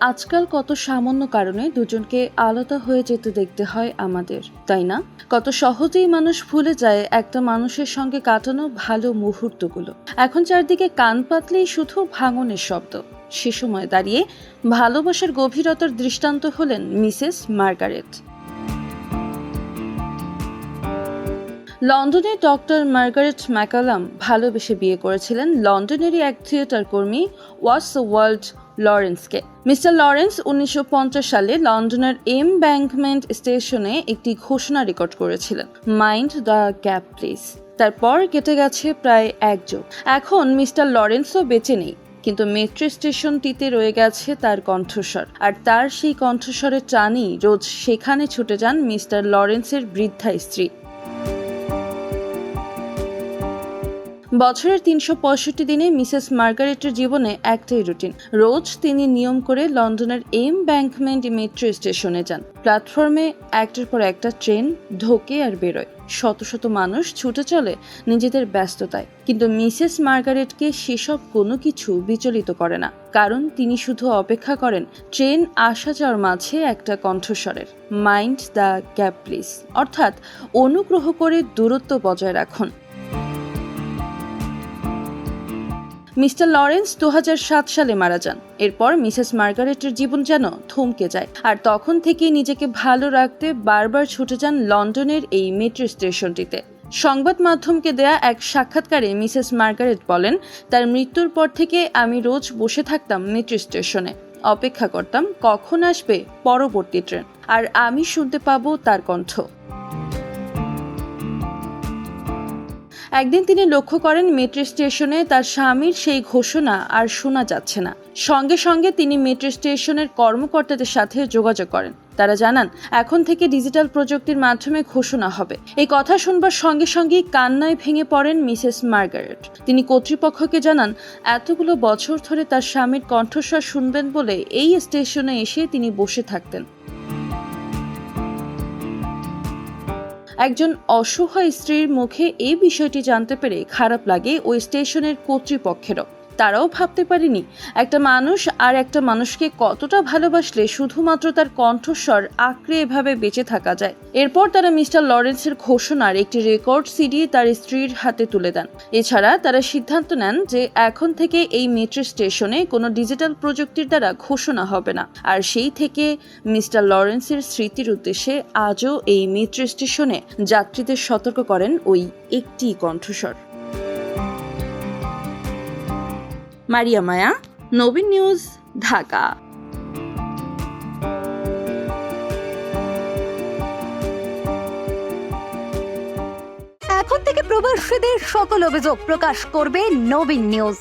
আজকাল কত সামান্য কারণে দুজনকে আলাদা হয়ে যেতে দেখতে হয় আমাদের, তাই না? কত সহজেই মানুষ ভুলে যায় একটা মানুষের সঙ্গে কাটানো ভালো মুহূর্তগুলো। এখন চারদিকে কান পাতলেই শুধু ভাঙনের শব্দ। সে সময় দাঁড়িয়ে ভালোবাসার গভীরতার দৃষ্টান্ত হলেন মিসেস মার্গারেট। লন্ডনে ডক্টর মার্গারেট ম্যাকালাম ভালোবেসে বিয়ে করেছিলেন লন্ডনেরই এক থিয়েটার কর্মী ওয়াস ওয়ার্ল্ড লরেন্সকে। মিস্টার লরেন্স উনিশশো পঞ্চাশ সালে লন্ডনের এম ব্যাংকমেন্ট স্টেশনে একটি ঘোষণা রেকর্ড করেছিলেন, মাইন্ড দ্য গ্যাপ প্লেস তারপর কেটে গেছে প্রায় এক যুগ এখন মিস্টার লরেন্সও বেঁচে নেই, কিন্তু মেট্রো স্টেশনটিতে রয়ে গেছে তার কণ্ঠস্বর। আর তার সেই কণ্ঠস্বরের টানই রোজ সেখানে ছুটে যান মিস্টার লরেন্সের বৃদ্ধা স্ত্রী। বছরের তিনশো পঁয়ষট্টি দিনে মিসেস মার্গারেটের জীবনে একটাই রুটিন। রোজ তিনি নিয়ম করে লন্ডনের এম ব্যাংকমেন্ট মেট্রো স্টেশনে যান। প্ল্যাটফর্মে একটার পর একটা ট্রেন ঢোকে আর বেরোয়। শত শত মানুষ ছুটে চলে নিজেদের ব্যস্ততায়। কিন্তু মিসেস মার্গারেটকে সেসব কোনো কিছু বিচলিত করে না। কারণ তিনি শুধু অপেক্ষা করেন, ট্রেন আসা যাওয়ার মাঝে একটা কণ্ঠস্বরের, মাইন্ড দ্য গ্যাপ প্লিজ। অর্থাৎ অনুগ্রহ করে দূরত্ব বজায় রাখুন। মিস্টার লরেন্স দু হাজার সাত সালে মারা যান। এরপর মিসেস মার্গারেটের জীবন যেন থমকে যায়। আর তখন থেকেই নিজেকে ভালো রাখতে বারবার ছুটে যান লন্ডনের এই মেট্রো স্টেশনটিতে। সংবাদ মাধ্যমকে দেয়া এক সাক্ষাৎকারে মিসেস মার্গারেট বলেন, তার মৃত্যুর পর থেকে আমি রোজ বসে থাকতাম মেট্রো স্টেশনে। অপেক্ষা করতাম কখন আসবে পরবর্তী ট্রেন। আর আমি শুনতে পাবো তার কণ্ঠ। একদিন তিনি লক্ষ্য করেন মেট্রো স্টেশনে তার স্বামীর সেই ঘোষণা আর শোনা যাচ্ছে না। সঙ্গে সঙ্গে তিনি মেট্রো স্টেশনের কর্মকর্তাদের সাথে যোগাযোগ করেন। তারা জানান, এখন থেকে ডিজিটাল প্রযুক্তির মাধ্যমে ঘোষণা হবে। এই কথা শুনবার সঙ্গে সঙ্গেই কান্নায় ভেঙে পড়েন মিসেস মার্গারেট। তিনি কর্তৃপক্ষকে জানান, এতগুলো বছর ধরে তার স্বামীর কণ্ঠস্বর শুনবেন বলে এই স্টেশনে এসে তিনি বসে থাকতেন। একজন অসহায় স্ত্রীর মুখে এই বিষয়টি জানতে পেরে খারাপ লাগে ওই স্টেশনের কর্তৃপক্ষেরও। তারাও ভাবতে পারেনি। একটা মানুষ আর একটা মানুষকে কতটা ভালোবাসলে শুধুমাত্র তার কণ্ঠস্বর আঁকড়ে এভাবে বেঁচে থাকা যায়। এরপর তারা মিস্টার লরেন্সের ঘোষণার একটি রেকর্ড সিডি তার স্ত্রীর হাতে তুলে দেন। এছাড়া তারা সিদ্ধান্ত নেন যে এখন থেকে এই মেট্রো স্টেশনে কোনো ডিজিটাল প্রযুক্তির দ্বারা ঘোষণা হবে না। আর সেই থেকে মিস্টার লরেন্সের স্মৃতির উদ্দেশ্যে আজও এই মেট্রো স্টেশনে যাত্রীদের সতর্ক করেন ওই একটি কণ্ঠস্বর। মারিয়া মায়া নবীন নিউজ ঢাকা। এখন থেকে প্রবাসীদের সকল অভিযোগ প্রকাশ করবে নবীন নিউজ।